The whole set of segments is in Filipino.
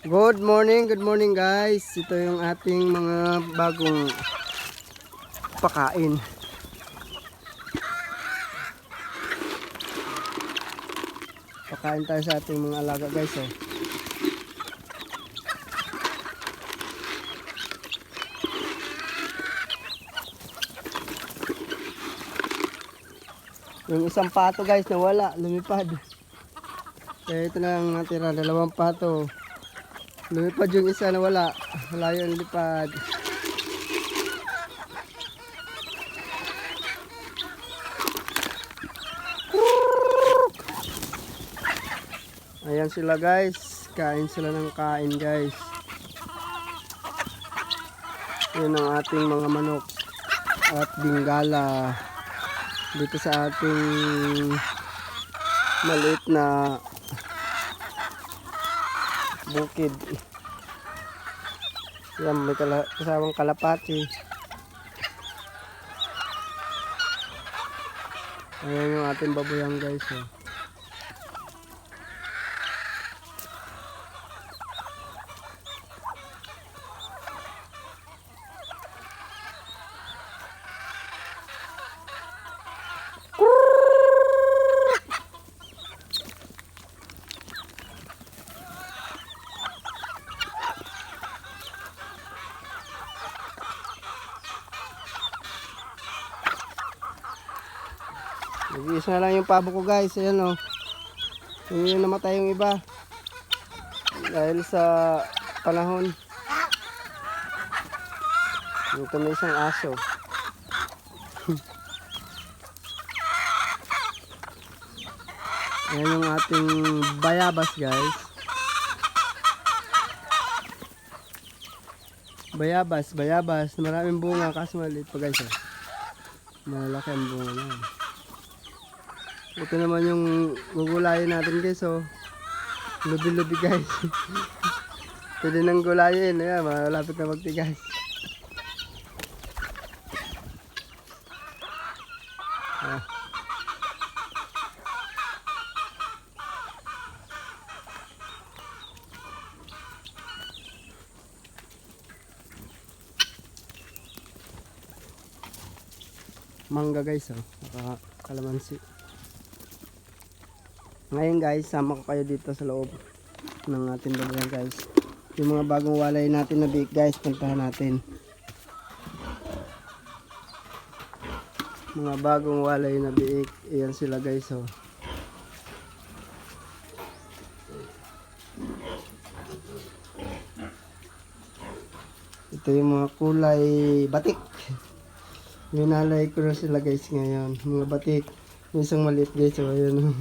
Good morning, good morning guys. Ito yung ating mga bagong pakain. Pakain tayo sa ating mga alaga guys. Oh. Yung isang pato guys nawala, lumipad. Kaya ito na lang natira, dalawang pato. Lumipad yung isa na wala. Wala yung lipad. Ayan sila guys. Kain sila ng kain guys. Yan ang ating mga manok. At bingala. Dito sa ating maliit na bukid. Yan, may kala kasamang kalapati. Ayan yung ating baboyang guys. Oh. Nag-iisa na lang yung pabo ko guys. Ayan o. Oh. Hindi namatay yung iba. Dahil sa panahon. Dito may isang aso. Ayan yung ating bayabas guys. Bayabas, bayabas. Maraming bunga kaso maliit pa guys. Oh. Malaki ang bunga na. Ito naman yung gugulayin natin guys oh. Lubi-lubi guys. Pwede nang gulayin. Ayan, malapit na magtigas. Ah. Mangga guys oh. Naka kalamansi. Ngayon guys, sama ko kayo dito sa loob ng ating babayan guys. Yung mga bagong walay natin na big guys, puntahan natin. Mga bagong walay na biik, iyan sila guys oh. Ito yung mga kulay batik. Minalay ko na sila guys ngayon. Mga batik. Yung isang maliit guys oh, ayun oh.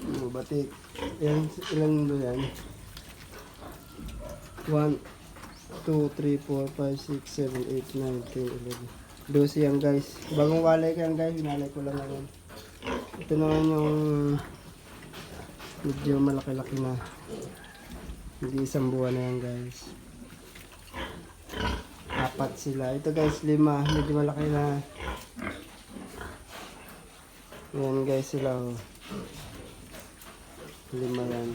Mga batik. Yan, ilan ba yan? 1, 2, 3, 4, 5, 6, 7, 8, 9, 10, 11. 12 yan guys. Bagong walay ko yan guys. Hinalay ko lang ngayon. Ito naman yung medyo malaki-laki na. Hindi isang buwan na yan guys. Apat sila. Ito guys, lima. Medyo malaki na. Yan guys sila. Oh. Lima yan.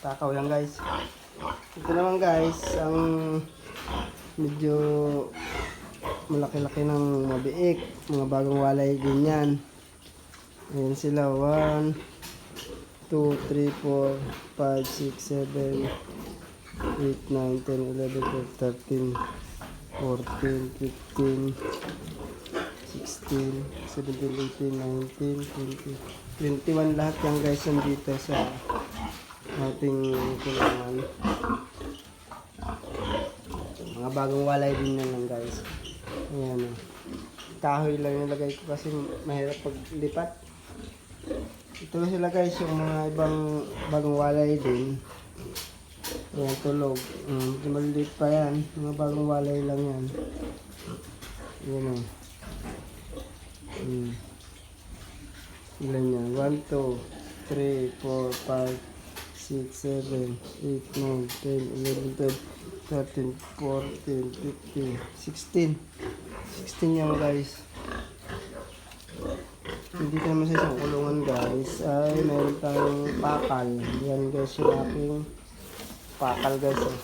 Takaw yan guys. Ito naman guys, ang medyo malaki-laki ng mabiik. Mga bagong walay din yan. Ayan sila. 1, 2, 3, 4, 5, 6, 7, 8, 9, 10, 11, 12, 13, 14, 15, 16, 17, 18, 19, 20, 21 lahat yan guys nandito sa ating kulungan. Mga bagong walay din yan lang guys. Ayan o. Kahoy lang nilagay ko kasi mahirap paglipat. Ito sila guys yung mga ibang bagong walay din. Ayan tulog. Um, maliliit pa yan. Mga bagong walay lang yan. Ayan o. Hmm. Ilan yan? 1, 2, 3, 4, 5, 6, 7, 8, 9, 10, 11, 12, 13, 14, 15, 16. 16 yan guys. Dito naman sa isang kulungan guys ay meron tayong pakal. Yan guys yung aking pakal guys. Oh.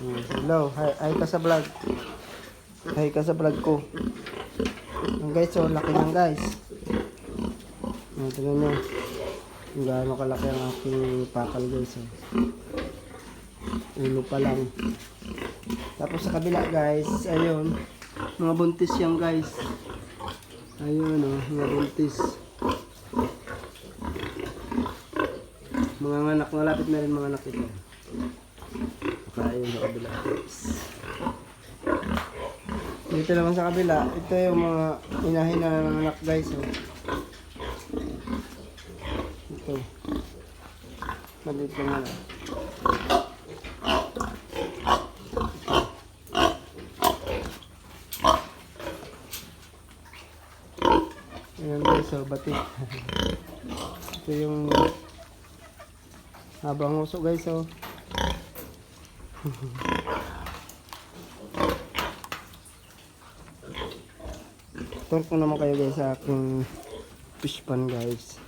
Hmm, Hello, hi, hi ka sa vlog. Hi ka sa vlog ko. Yan guys, so laki lang guys. Yan, tignan nyo. Kung gaano kalaki ang aking pakal guys. Oh. Ulo pa lang. Tapos sa kabila guys, ayun. Mga buntis yan guys. Ayun oh, mga buntis. Mga anak, malapit na rin mga anak ito. Saka ayun sa kabila guys. Dito naman sa kabila, ito yung mga inahin na ng anak guys. Oh. Ito. Maliit lang na. Ayan guys, so batik. Ito yung habang uso guys, so. Tour ko naman kayo guys sa aking fish pan guys.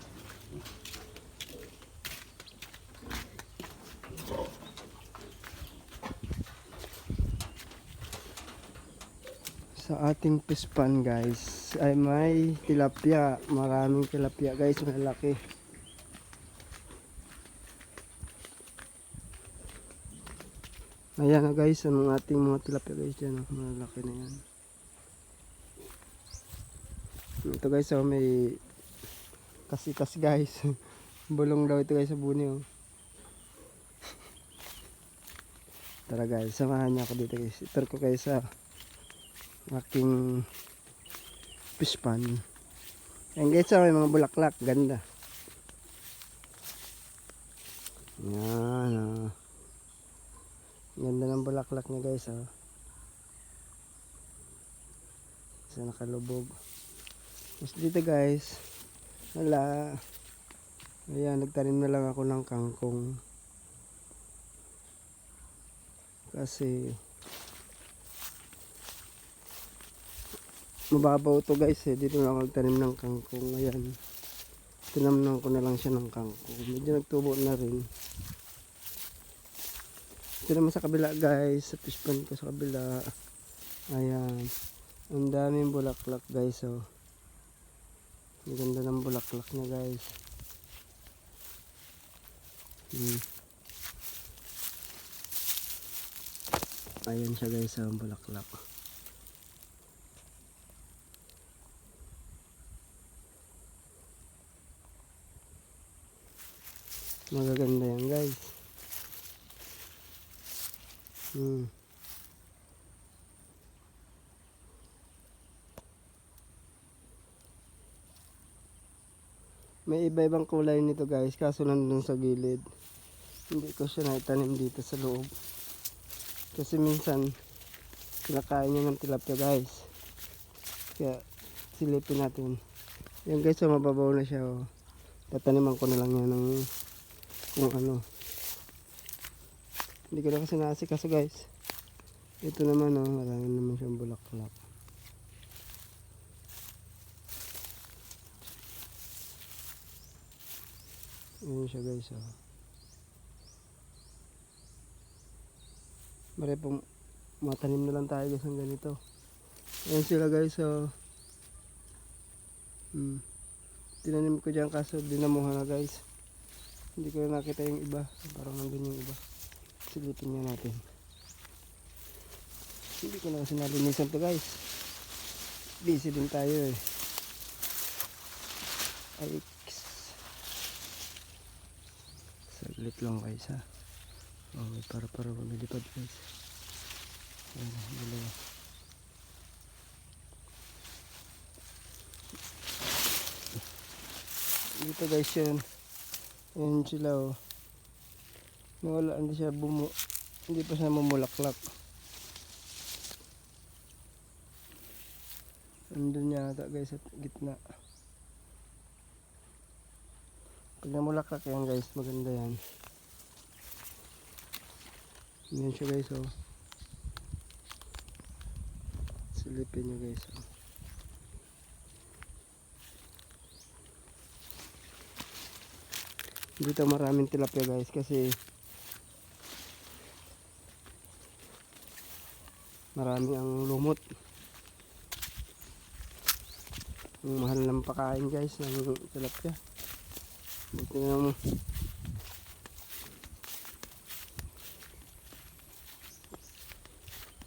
Sa ating fish pan guys ay may tilapia. Maraming tilapia guys, malaki. Ayan na guys, ang ating mga tilapia guys dyan. oh, Malaki na yan. Ito guys, oh, may kasi-kas guys. Bulong daw ito guys sa buni oh. Tara guys, samahan niyo ako dito guys. Itur ko kayo sa aking fish pan. Ayan guys, oh, may mga bulaklak. Ganda. Yan oh. Ganda ng bulaklak niya guys oh. Isa nakalubog. Tapos dito guys, wala. Ayan, nagtanim na lang ako ng kangkong. Kasi mababaw to guys eh. Dito na ako nagtanim ng kangkong. Ayan. Tinamnan ko na lang siya ng kangkong. Medyo nagtubo na rin. Ito naman sa kabila guys. Sa fish pond ko sa kabila. Ayan. Ang daming bulaklak guys oh. Ang ganda ng bulaklak niya guys. Hmm. Ayan siya guys ang bulaklak. Magaganda yan guys. Hmm. May iba-ibang kulay nito guys, kaso nandun sa gilid. Hindi ko siya naitanim dito sa loob. Kasi minsan, kinakain niya ng tilapia guys. Kaya, silipin natin. Yan guys, so mababaw na siya. Oh. Tataniman ko na lang yan ng kung ano. Hindi ko na kasi naasikaso guys. Ito naman oh, marami naman siyang bulaklak. Ayan siya guys oh. Mare pong matanim na lang tayo guys ng ganito. Ayan sila guys oh. Hmm. Tinanim ko dyan kaso dinamuhan na guys. Hindi ko na nakita yung iba. Parang nandun yung iba. Silipin nga natin. Hindi ko na kasi nalinisan to guys. Busy din tayo eh. Ay, Saglit lang guys ha. Okay, para para maglilipad guys. Ayan, dalawa. Dito guys yun. Ayan sila oh. Nawala, hindi siya bumu... Hindi pa siya mamulaklak. Andun yata guys at gitna. Pag namulaklak yan guys, maganda yan. Yan siya guys oh. Silipin nyo guys oh. Dito maraming tilapia guys kasi marami ang lumot ang mahal ng pakain guys ng tilapia na lang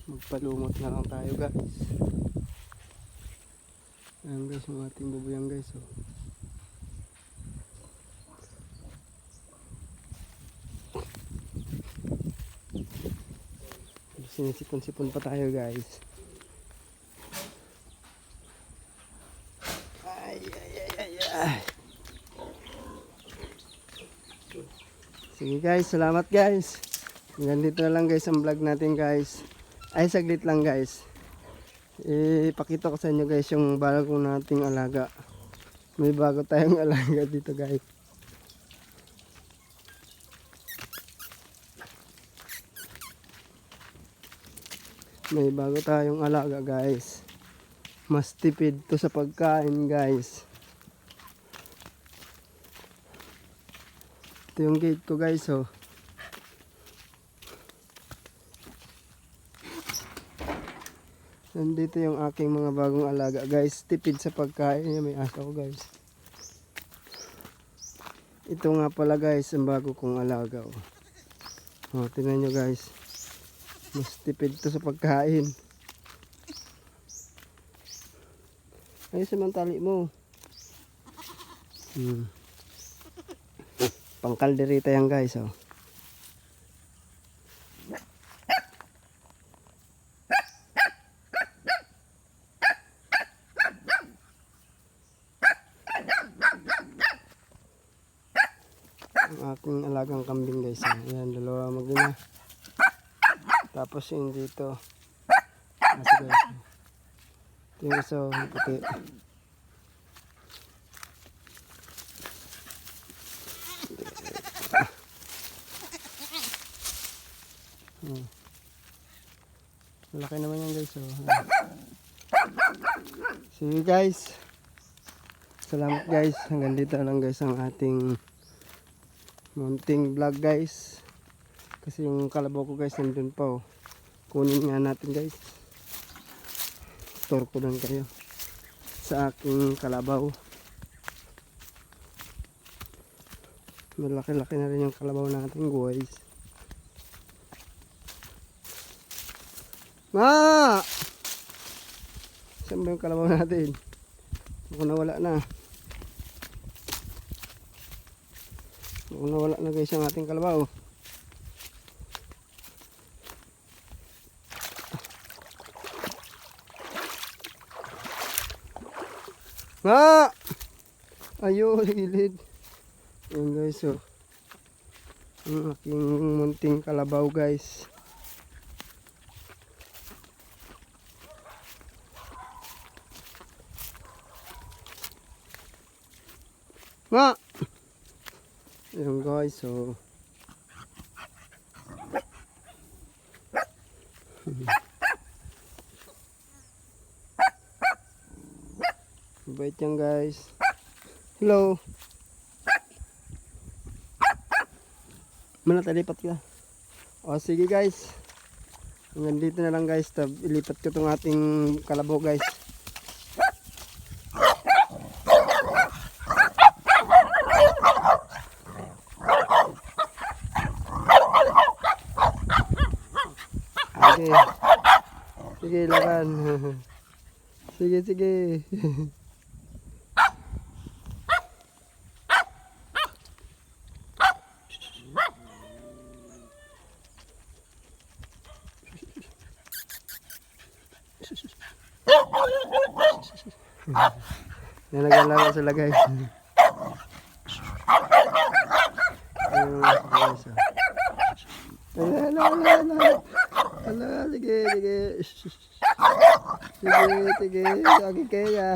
magpalumot na lang tayo guys. Ayan guys yung ating bubuyang guys oh. sinisipon-sipon pa tayo guys ay ay ay ay ay sige guys. Salamat guys. Hanggang dito na lang guys ang vlog natin guys. Ay saglit lang guys. Ipakita ko sa inyo guys yung bago nating alaga. May bago tayong alaga dito guys. May bago tayong alaga guys. Mas tipid to sa pagkain guys ito yung gate ko guys oh nandito yung aking mga bagong alaga guys tipid sa pagkain Yan, may aso ko guys ito nga pala guys ang bago kong alaga oh. oh tingnan nyo guys mas tipid to sa pagkain. Ayos naman tali mo. Hmm. Pangkalderita yan guys. Oh. Ang aking alagang kambing guys. oh. Ayan, dalawa magina. Tapos yung dito. Nasa guys. Ito yung isa, yung puti. Malaki naman yan guys. Oh. Sige guys. Salamat guys. Hanggang dito lang guys ang ating mounting vlog guys. Kasi yung kalabaw ko guys nandun pa oh. Kunin nga natin guys. Store ko lang kayo. Sa aking kalabaw. Malaki-laki na rin yung kalabaw natin guys. Ma! Saan ba yung kalabaw natin? Baka nawala na. Baka nawala na guys ang ating kalabaw. Nga! Ayun, gilid. Ayan guys, oh. Ang aking munting kalabaw guys. Nga! Ayan guys, oh. Bait yan guys. Hello. Mana talipat ka. O sige guys. Hanggang dito na lang guys. Tab, ilipat ko tong ating kalabaw guys. Sige. Sige, lakan. Sige, sige. Nalagalaga sila guys. Ayun, guys, oh. Ala, ala, sige, sige. Sige, sige. Sige kayo.